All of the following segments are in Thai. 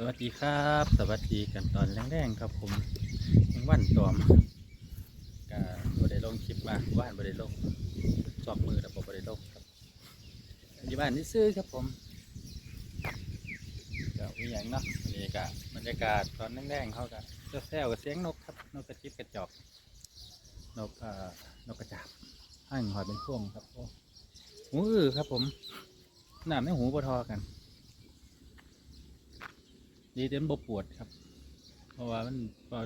สวัสดีครับ สวัสดีกันตอนแรงๆครับผมวันตอมก็บ่ได้ลงคลิปมาว่านบ่ได้ลงสอบมือแต่บ่ได้ลงครับอยู่บ้านนี่ซื้อครับผมก็มีอย่างเนาะอันนี้ก็บรรยากาศตอนแรงๆเขาก็จะแซวกับเสียงนกครับนกกระจิบกระจอกนกอ่อนกกระจาบห้างหอยเป็นพวงครับโอ้หูอือครับผมหน้าไม่หูบ่ทอกัน ดีเต็มบ่ปวดครับ เพราะว่ามันพอ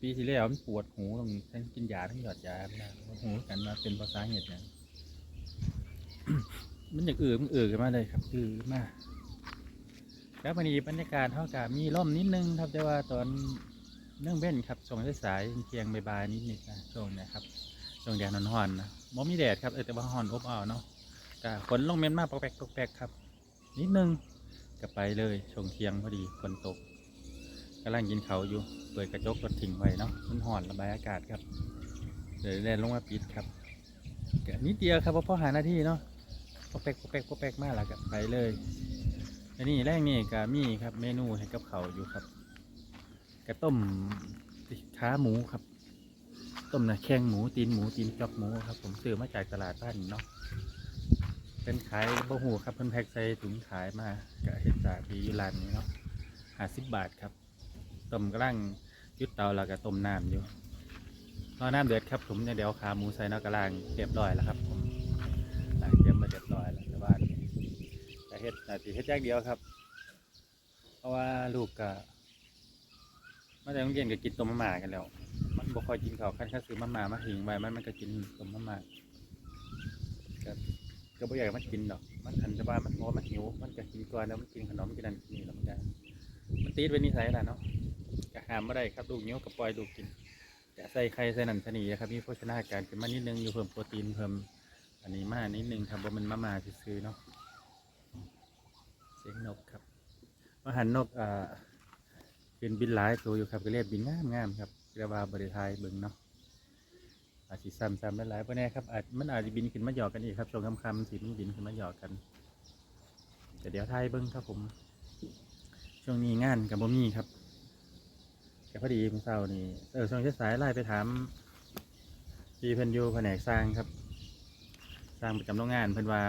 ปีที่แล้วมันปวดหูต้องทั้งกินยาทั้งหยอดยานะหูกันมาเป็นภาษาเหตุเนี่ยมันอยากอือมันอือกันมาเลยครับอือมาแล้ววันนี้บรรยากาศเท่ากับมีร่มนิดนึงครับแต่ว่าตอนเนื่องเบ้นครับช่วงสายๆเที่ยงบ่ายๆนิดนิดๆนะช่วงนี้ครับช่วงแดดนอนๆนะบ่มีแดดครับเออแต่ว่าฮ้อนอบอ้าวเนาะก็ฝนลงเม็ดมากปกแปกปกแปกครับ นิดนึง ก็ไปเลยชงเทียงพอดีฝนตกกำลังกินเขาอยู่ เปิดกระจกรถทิ้งไว้เนาะมันห่อนระบายอากาศครับเดี๋ยวแล่นลงมาปิดครับนิดเดียวครับเพราะพอหาหน้าที่เนาะปอแปกปอแปกปอแปกมากแล้วก็ไปเลยอันนี้แรกนี่ก็มีครับเมนูให้กับเขาอยู่ครับกระต้มขาหมูครับ ต้มนะแข้งหมูตีนหมูตีนจอกหมูครับ ผมซื้อมาจากตลาดบ้านเนาะเป็นขายบะหูครับเพิ่นแพ็กใส่ถุงขายมาก็เห็ด กที่อยูรานนี้เนาะห้าสิบบาทครับต้มกระลังยุดเตาแล้วก็ต้มน้ำอยู่รอน้ำเดือดครับผมเนี่ยเดี๋ยวเอาขาหมูใส่นอกกระลังเรียบร้อยแล้วครับผมเตรียมมาเรียบร้อยแล้วแต่ว่าแต่เฮ็ดนาทีเฮ็ดอย่างเดียวครับ เพราะว่าลูกก็มาจากโรงเรียนก็กินต้มมะม่ากันแล้ว มันบ่ค่อยกินข้าวคันข้าซื้อมะม่ามาหิงไว้มันมันก็กินต้มมะม่าก็ก็บ่อยากมันกินดอก มันหันจะว่ามันพอมันหิว มันก็กินก่อนแล้วมันกินขนมกินนั่นกินนี่แล้วมันก็มันติดเป็นนิสัยแหละเนาะก็หามไม่ได้ครับลูกหิวก็ปล่อยลูกกินจะใส่ไข่ใส่นันใส่นี่ครับมีโภชนาการขึ้นมานิดนึงอยู่เพิ่มโปรตีนเพิ่มอันนี้มานิดนึงครับว่ามันมามาซื้อๆเนาะเสียงนกครับมาหันนกอ่าเป็นบินหลายตัวอยู่ครับก็เรียกบินงามงามครับเรียกว่าบริไทยเบิ่งเนาะ อาจจะซ้ำๆหลายๆเพราะแน่ครับอาจมันอาจจะบินขึ้นมาหยอกกันอีกครับช่วงค่ำๆสีมันบินขึ้นมาหยอกกันแต่เดี๋ยวไทยเบิ่งครับผม ช่วงนี้งานกับบ่มีครับแต่พอดีเมื่อเช้านี่เออช่วงสายไล่ไปถามพี่เพิ่นอยู่แผนกสร้างครับ สร้างประจำโรงงานเพิ่นว่า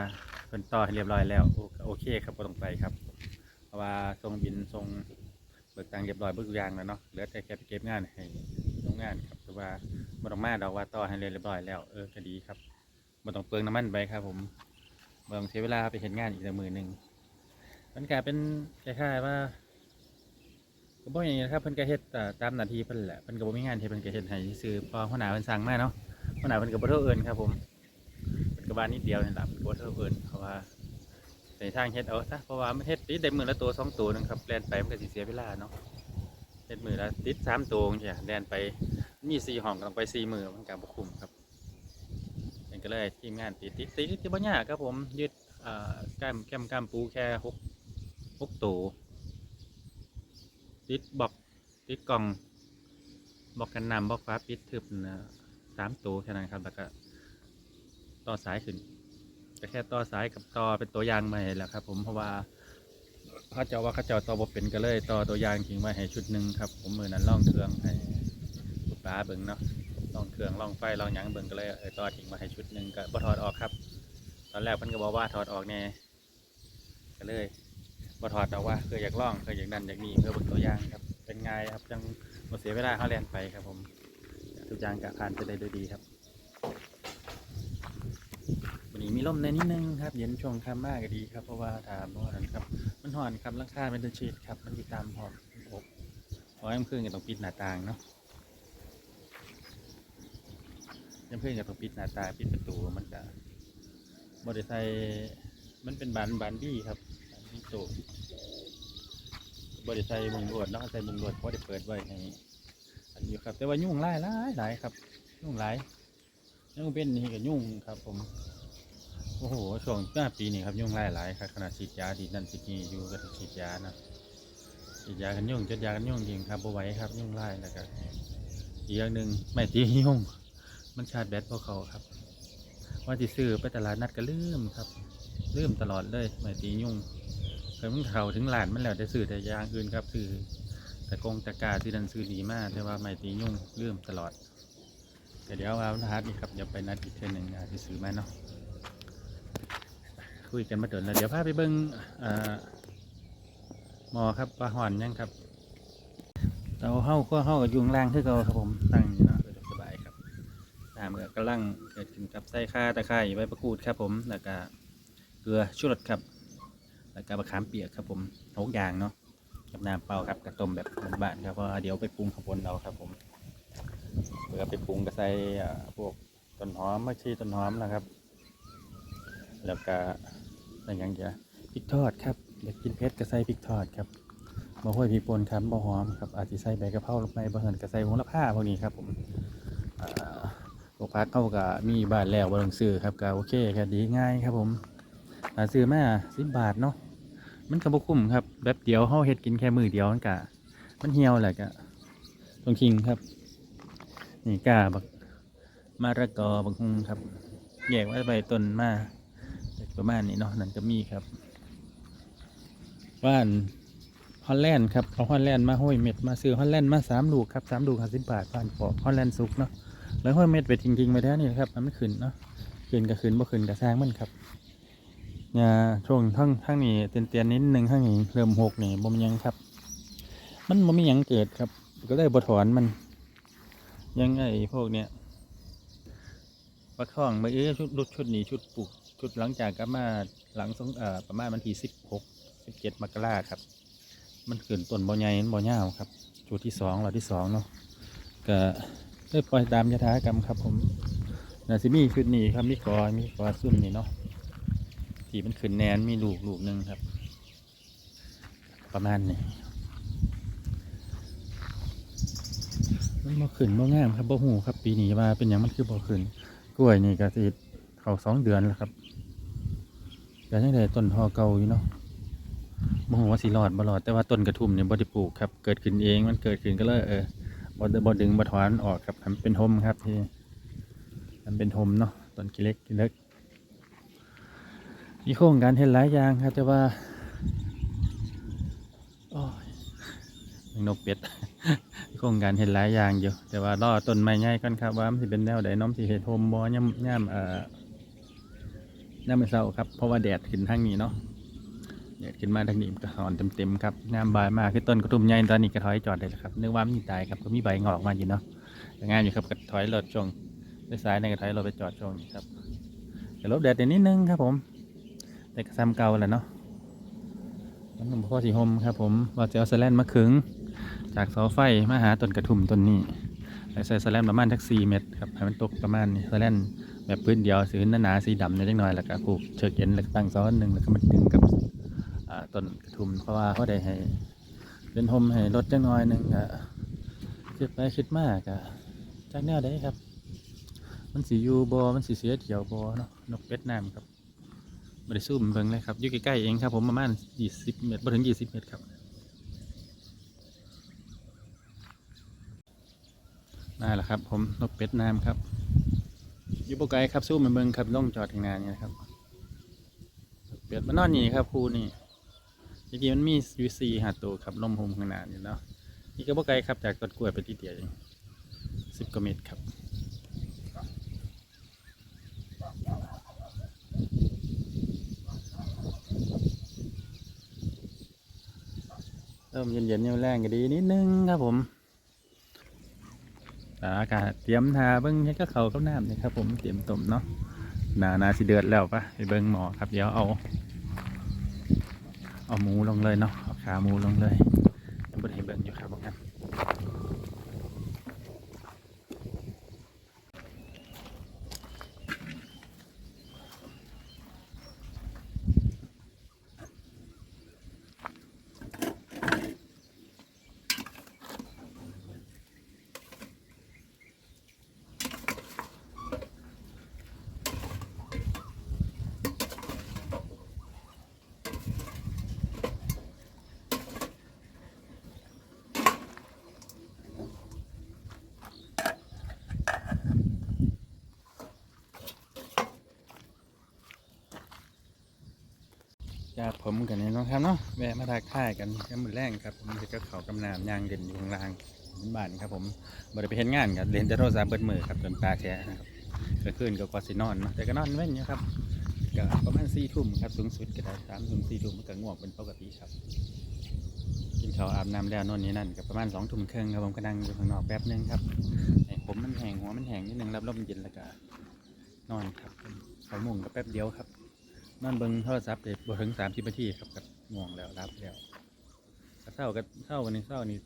เพิ่นต่อให้เรียบร้อยแล้วโอโอเคครับบ่ต้องไปครับ เพราะว่าส่งบินส่งเบิกตังเรียบร้อยเบิกทุกอย่างแล้วเนาะเหลือแต่แค่ไปเก็บงานให้โรงงานครับ แต่ว่าบ่ต้องมาดอกว่าต่อให้เรียบร้อยแล้วเออก็ดีครับบ่ต้องเปลืองน้ำมันไปครับ ผมบ่ต้องเสียเวลาไปเห็นงานอีกแต่มือหนึ่งมันกลายเป็นคล้ายๆว่าก็บ่อย่างนี้นะครับเพิ่นก็เฮ็ดอ่ตามหน้าที่เพิ่นแหละเพิ่นก็บ่มีงานเฮ็ดเพิ่นก็เฮ็ดให้ซื่อพอหัวหน้าเพิ่นสั่งมาเนาะหัวหน้าเพิ่นก็บ่โทรเอิ้นครับ ผมเพิ่นก็ว่านิดเดียวนี่ล่ะเพิ่นก็บ่โทรเอิ้นเพราะว่าในทางเฮ็ดเอาซะเพราะว่ามันเฮ็ดติดได้มือละตัวสองตัวนึงครับแล่นไปมันก็สิเสียเวลาเนาะเฮ็ดมือละติดสามตัวใช่แล่นไป มีสี่ห้องก็ต้องไปสี่มือมันก็บ่คุ้มครับเป็นก็เลยทีมงานติดติดติดที่บ่ยากครับผมยึดอ่าแก้มแก้มก้ามปูแค่หกหกตัวติดบอกติดกล่องบอกกันนำบอกฟ้าปิดทึบนะสามตัวแค่นั้นครับแล้วก็ต่อสายขึ้นก็แค่ต่อสายกับต่อเป็นตัวยางมาให้แหล้วครับ ผมเพราะว่าเขาเจ้าว่าเขาเจ้าต่อบเป็นก็เลยต่อตัวยางทิ้งไว้ให้ชุดหนึ่งครับ ผมมือนั้นล่องเครื่องให้ ปลาเบิ่งเนาะล่องเครื่องล่องไฟล่องหยังเบิ่งก็เลยเออต่อทิ้งไว้ให้ชุดหนึ่งก็บ่ถอดออกครับ ตอนแรกเพิ่นก็บอกว่าถอดออกแน่ก็เลยบ่ถอดออกว่าเคือยากล่องเคือยากนั่นอยากนี่เพื่อเบิ่งตัวอย่างครับเป็นไงครับจังบ่เสียเวลาเขาแล่นไปครับผมทุกอย่างก็ผ่านไปได้ด้วยดีครับวันนี้มีลมในนิดนึงครับ เย็นช่วงค่ำมากก็ดีครับเพราะว่าถามว่านั้นครับ มันห่อนครับราคาเป็นตัวชีตครับมันติดตามหอมอบเพราะว่าเมื่อคืนก็ต้องปิดหน้าต่างเนาะ เมื่อคืนก็ต้องปิดหน้าตาปิดประตูมันจะบริษัทมันเป็นบานบานบี้ครับนี่โตบริษัทมุงลวดเนาะใส่มุงลวดเพราะได้เปิดไว้ให้อันนี้ครับ แต่ว่ายุ่งหลายหลายหลายครับ ยุ่งหลายยุ่งเป็นนี่ก็ยุ่งครับ ผมโอ้โหช่วงหน้าปีนี้ครับยุ่งหลายหลายครับขนาดฉีดยาดีนั่นฉีดนี่อยู่ก็ฉีดยานะฉีดยากันยุ่งจัดยากันยุ่งจริงครับบไหว้ครับ ยุ่งไล่แล้วก็อีกอย่างหนึ่งไม่ตียุ่ง มันชาร์จแบตพวกเขาครับ ว่าที่ซื้อไปตลาดนัดก็ลืมครับ ลืมตลอดเลยไม่ตียุ่งเคยมันเข้าถึงหลานมันแล้วได้ซื้อแต่ยางอื่นครับซื้อแต่กงตะกาที่นันซื้อดีมากแต่ว่าไม่ตียุ่งลืมตลอดแต่เดี๋ยวว่าวันพฤหัสนี่ครับเดี๋ยวไปนัดอีกเทื่อหนึ่งอาจจะซื้อมาเนาะคุยกันมาเดินแล้วเดี๋ยวพาไปเบิ้งหมอครับปลาหอนยังครับเราเฮ้าก็เฮ้ากับยุงล่างคือเราครับผมตั้งอยู่นะสบายๆครับตาม กับกำลังเกิดขึ้นกับไส้ข้าตะไคร้ใบประกูดครับผมแล้วก็เกลือชูรสครับ แล้วก็มะขามเปียกครับผมทุกอย่างเนาะกับน้ำเปล่าครับกระต้มแบบบ้านๆครับเพราะว่าเดี๋ยวไปปรุงขบวนเราครับผมเพื่อไปปรุงก็ใส่พวกต้นหอมมะชีต้นหอมนะครับ แล้วก็อะไรอย่างเงี้ยพริกทอดครับอยากกินเผ็ดก็ใส่พริกทอดครับบะห้วยพริกป่นครับบะหอมครับอาจจะใส่ใบกระเพราลงไปบะเหินก็ใส่โหระพาพวกนี้ครับผม พักเข้ากับมีบาทแล้วบต้องซื้อครับก็โอเคครับดีง่ายครับผมหาซื้อมาสิบบาทเนาะมันก็บ่คุ้มครับแบบเดียวเฮาเฮ็ดกินแค่มือเดียวมันกะมันเหี่ยวแหละกะต้องคิงครับ นี่กาบักมะระกอบักฮุงครับแยกไว้ใบต้นมาประมาณนี้เนาะนั่นก็มีครับว่านฮอลแลนด์ครับเอาฮอลแลนด์มาห้อยเม็ดมาซื้อฮอลแลนด์มาสามลูกครับสามลูกห้าสิบบาทผ่านปอกฮอลแลนด์สุกเนาะ แล้วห้อยเม็ดไปทิ้งๆไปแท้นี่ครับมันไม่ขึ้นเนาะขึ้นก็ขึ้นบ่ขึ้นก็สร้างมันครับเนี่ยช่วงทั้งทั้งนี้เตียนเตียนๆนิดนึงทั้งนี้เริ่มหกนี่บ่มียังครับ มันบ่มียังเกิดครับ ก็เลยบ่ถอนมัน ยังไงพวกเนี้ยปักท่องไปเอ้ชุดรุดชุดนี้ชุดปลูกชุดหลังจากกลับมาหลังสงเอ่อประมาณวันที่สิบหกสิบเจ็ดมกราครับ มันขึ้นต้นบ่ใหญ่มันบ่ยาวครับชุดที่สองเราที่สองเนาะก็ เลยปล่อยตามยถากรรมครับผมนาซิมีชุดนี้ครับมีกอมีกอซุ่มนี่เนาะที่มันขึ้นแนนมีลูกลูกหนึ่งครับ ประมาณนี้มันบ่ขึ้นบ่งามครับบ่หูครับ ปีนี้ว่าเป็นอย่างมันคือบ่ขึ้นกล้วยนี่ก็สิเขาสองเดือนแล้วครับแต่ยังได้ต้นทอเก่าอยู่เนาะบ่หูว่าสิรอดบ่รอดแต่ว่าต้นกระทุ่มเนี่ยบ่ได้ปลูกครับ เกิดขึ้นเองมันเกิดขึ้นก็เลยเออ บดบ่ดึงบ่ถอนออกครับทำเป็นทมครับที่ทำเป็นทมเนาะต้นกิเล็กกิเล็กมีโครงการเห็นหลายอย่างครับ แต่ว่าโอ้ยนกเป็ดโครงการเห็นหลายอย่างอยู่ แต่ว่ารอต้นไม้ใหญ่ก่อนครับว่ามันสิเป็นแนวใดน้อมสิเห็ดโฮมบ่ย่ำย่ำเอ่อย่ำไม่เศร้าครับเพราะว่าแดดขึ้นทางนี้เนาะ แดดขึ้นมาทางนี้มันก็หอนเต็มๆครับงามบายมากคือต้นกระทุ่มใหญ่ตอนนี้กระถอยจอดได้แล้วครับนึกว่ามันตายครับก็มีใบงอกมาอยู่เนาะงามอยู่ครับกระถอยรถช่วงสายในกระถอยรถไปจอดช่วงนี้ครับแต่ลบแดดนิดนึงครับผม แต่ก็ซ้ำเก่าแหละเนาะมันหลวงพ่อสีหมครับผมว่าจะเอาสแลนมาขึง จากเสาไฟมาหาต้นกระทุ่มต้นนี้ใส่สแลนประมาณทักสี่เมตรครับให้มันตกประมาณนี้สแลนแบบพื้นเดียวสีหนาๆสีดำนิดหน่อยแล้วก็ผูกเชือกเย็นแล้วก็ตั้งเสาอันหนึ่งแล้วก็มันดึงกับอ่า ต้นกระทุ่มเพราะว่าเขาได้ให้เป็นโฮมให้รถจังน้อยหนึ่งก็คิดไปคิดมากอะจากแนวได้ครับ มันสีอยู่บอมันสีเสียเถียวบอเนาะนกเป็ดน้ำครับไม่ได้ซูมเบิ่งเลยครับอยู่ใกล้ๆเองครับ ผมประมาณ20เมตรบ่ถึง20เมตรครับนั่นแหละครับ ผมนกเป็ดน้ำครับอยู่บ่ไกลครับซูมมาเบิ่งครับล่องจอดทางหนานี่นะครับ เป็ดมันนอนนี่ครับครูนี่ จริงๆมันมีอยู่สี่หาตัวครับล่มหุมข้างหน้านี่เนาะนี่ก็บ่ไกลครับจากต้นกล้วยไปที่เดียวเองสิบกว่าเมตรครับเริ่มเย็นๆเย็นแรงก็ดีนิดนึงครับผมอากาศเตรียมทาเบิ้งให้ก็เขากับน้ำนี่ครับผมเตรียมต้มเนาะหนานาสิเดือดแล้วปะไปเบิ้งหมอครับเดี๋ยวเอา เอาหมูลงเลยเนาะเอาขาหมูลงเลยบนให้เบิ้งอยู่ครับพวกนั้นากผมกันเนี่ยเนะครับเนาะแวะมาทักทายกันกันมือแรงครับผมจะก็เขากำนามยางเด่นอยู่ข้างล่างบ้านครับผมบ่ได้ไปเห็นงานครับเลนแต่โทรศัพท์เบิดมือครับจนตาแฉะนะครับก็คืนก็กว่าสินอนเนาะแต่ก็นอนเว้นอยู่ครับก็ประมาณสี่ทุ่มครับสูงสุดก็ได้สามทุ่มสี่ทุ่มมันก็ง่วงเป็นปกติครับกินข้าวอาบน้ำแล้วโนนนี่นั่นก็ประมาณสองทุ่มครึ่งครับผมก็นั่งอยู่ข้างนอกแป๊บนึงครับผมมันแห้งหัวมันแห้งนิดนึงรับลมเย็นแล้วก็นอนครับเขามุ่งก็แป๊บเดียวครับ นอนเบิ่งโทรศัพท์เด็ดบ่ถึงสามสิบนาทีครับกับง่วงแล้วรับแล้วก็เศร้าก็เศร้าวันนี้เศร้านี่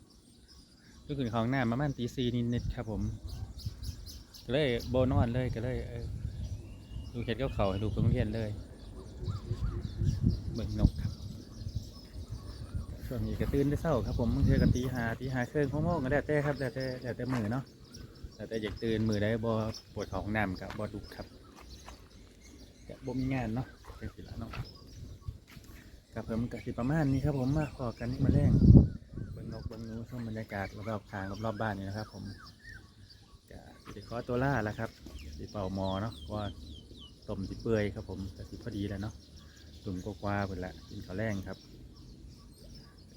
ก็คือของหน้าประมาณตีสี่นิดครับ ผมก็เลยโบนอนเลยก็เลยเออดูเห็ดก็เขาให้ดูเพิ่งเรียนเลยเบิ่งนกครับช่วงนี้ก็ตื่นได้เศร้าครับผมบางทีก็ตีหาตีหาเครื่องของโมงก็แล้แต่ครับแล้วแต่แล้วแต่มือเนาะแล้วแต่อยากตื่นมือได้บ่ปวดท้องน้ำกับบ่ดุกครับก็บ่มีงานเนาะ เป็นสิละเนาะกับผมกับสิประมาณนี้ครับผมมาขอกันนี่มาแรงบิ่งนกบิ่งหนูชมบรรยากาศรอบๆทางรอบๆบ้านนี่นะครับ ผมก็สิขอตัวล่าแล้วครับสิเป่ามอเนาะเพราะว่าต้มสิเปื่อยครับ ผมก็สิพอดีแล้วเนาะตุ่มกว่าๆเพิ่นละกินข้าวแรงครับ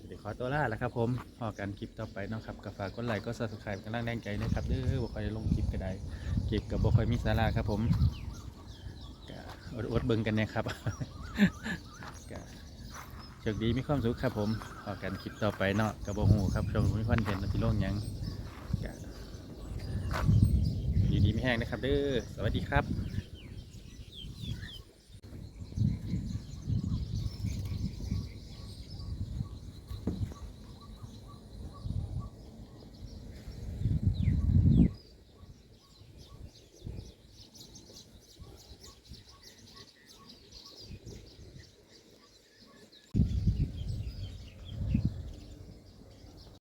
สิขอตัวล่าแล้วครับผมพอกันคลิปต่อไปเนาะครับก็ฝากกดไลค์กด subscribe กันล่างแรงใจนะครับเด้อบ่ค่อยได้ลงคลิปก็ได้คลิปกับบ่ค่อยมีสาระครับผม อดอดเบิ่งกันนะครับโชคดีมีความสุขครับผมพอกันคลิปต่อไปเนาะกับโบหูครับชมมีคอนเห็นต์ที่โล่งยังก็อยู่ดีไม่แห้งนะครับเด้อสวัสดีครับ